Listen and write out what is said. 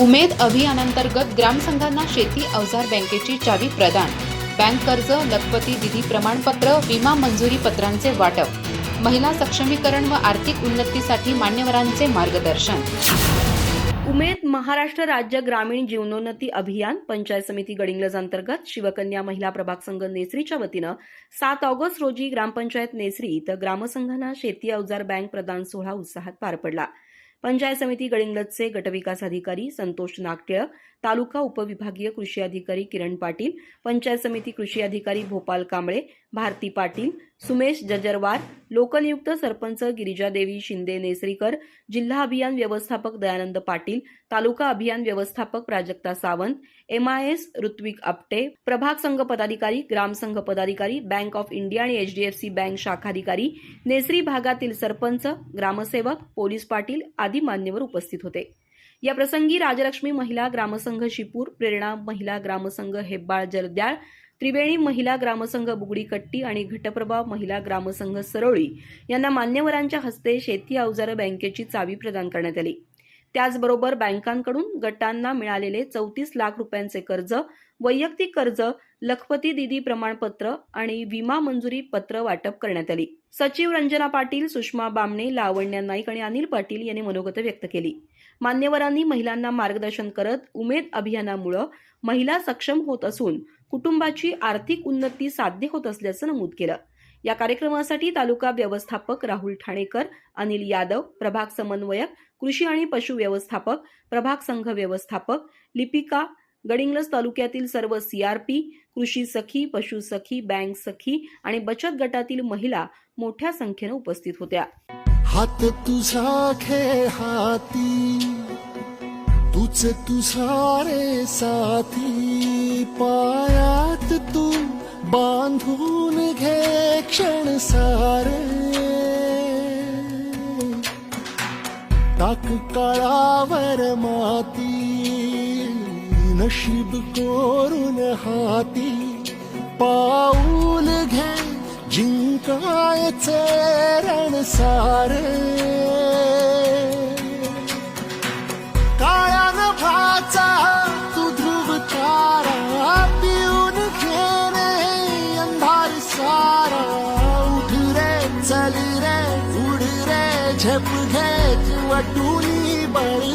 उमेद अभियानांतर्गत ग्रामसंघांना शेती अवजार बँकेची चावी प्रदान. बँक कर्ज लखपती विधी प्रमाणपत्र विमा मंजुरी पत्रांचे वाटप. महिला सक्षमीकरण व आर्थिक उन्नतीसाठी मान्यवरांचे मार्गदर्शन. उमेद महाराष्ट्र राज्य ग्रामीण जीवनोन्नती अभियान पंचायत समिती गडिंग्लज अंतर्गत शिवकन्या महिला प्रभाग संघ नेसरीच्या वतीनं सात ऑगस्ट रोजी ग्रामपंचायत नेसरी इथं ग्रामसंघांना शेती अवजार बँक प्रदान सोहळा उत्साहात पार पडला. पंचायत समिती गडिंग्लजचे गटविकास अधिकारी संतोष नागटिळक तालुका उपविभागीय कृषी अधिकारी किरण पाटील पंचायत समिती कृषी अधिकारी भोपाल कांबळे भारती पाटील सुमेश जजरवार लोकनियुक्त सरपंच गिरिजादेवी शिंदे नेसरीकर जिल्हा अभियान व्यवस्थापक दयानंद पाटील तालुका अभियान व्यवस्थापक प्राजक्ता सावंत एमआयएस ऋत्विक आपटे प्रभाग संघ पदाधिकारी ग्रामसंघ पदाधिकारी बँक ऑफ इंडिया आणि एचडीएफसी बँक शाखाधिकारी नेसरी भागातील सरपंच ग्रामसेवक पोलीस पाटील आदी मान्यवर उपस्थित होते. या प्रसंगी राजलक्ष्मी महिला ग्रामसंघ शिपूर प्रेरणा महिला ग्रामसंघ हेब्बाळ जलद्याळ त्रिवेणी महिला ग्रामसंघ बुगडी कट्टी आणि घटप्रभा महिला ग्रामसंघ सरोळी यांना मान्यवरांच्या हस्ते शेती अवजार बँकेची चावी प्रदान करण्यात आली. त्याचबरोबर बँकांकडून गटांना मिळालेले चौतीस लाख रुपयांचे कर्ज वैयक्तिक कर्ज लखपती दिदी प्रमाणपत्र आणि विमा मंजुरी पत्र वाटप करण्यात आली. सचिव रंजना पाटील सुषमा बामणे लावण्या नाईक आणि अनिल पाटील यांनी मनोगत व्यक्त केली. मान्यवरांनी महिलांना मार्गदर्शन करत उमेद अभियानामुळं महिला सक्षम होत असून कुटुंबाची आर्थिक उन्नती साध्य होत असल्याचं नमूद केलं. या कार्यक्रमासाठी तालुका व्यवस्थापक राहुल ठाणेकर अनिल यादव प्रभाग समन्वयक कृषी आणि पशु व्यवस्थापक प्रभाग संघ व्यवस्थापक लिपिका गडिंग्लज तालुक्यातील सर्व सीआरपी कृषी सखी पशु सखी बँक सखी आणि बचत गटातील महिला मोठ्या संख्येनं उपस्थित होत्या. हात तुझा खे हाती तुझ तुझा रे साथी. पायात तू बांधून घे क्षण सारे. टाक काळावर माती नशीब कोरून हाती पाऊल घे जिंकायचे रण सारे. काळ्या नभाचा तू ध्रुव तारा पिऊन घेणे अंधार सारा. उठ रे चल रे उड रे झप घे वटुनी बळ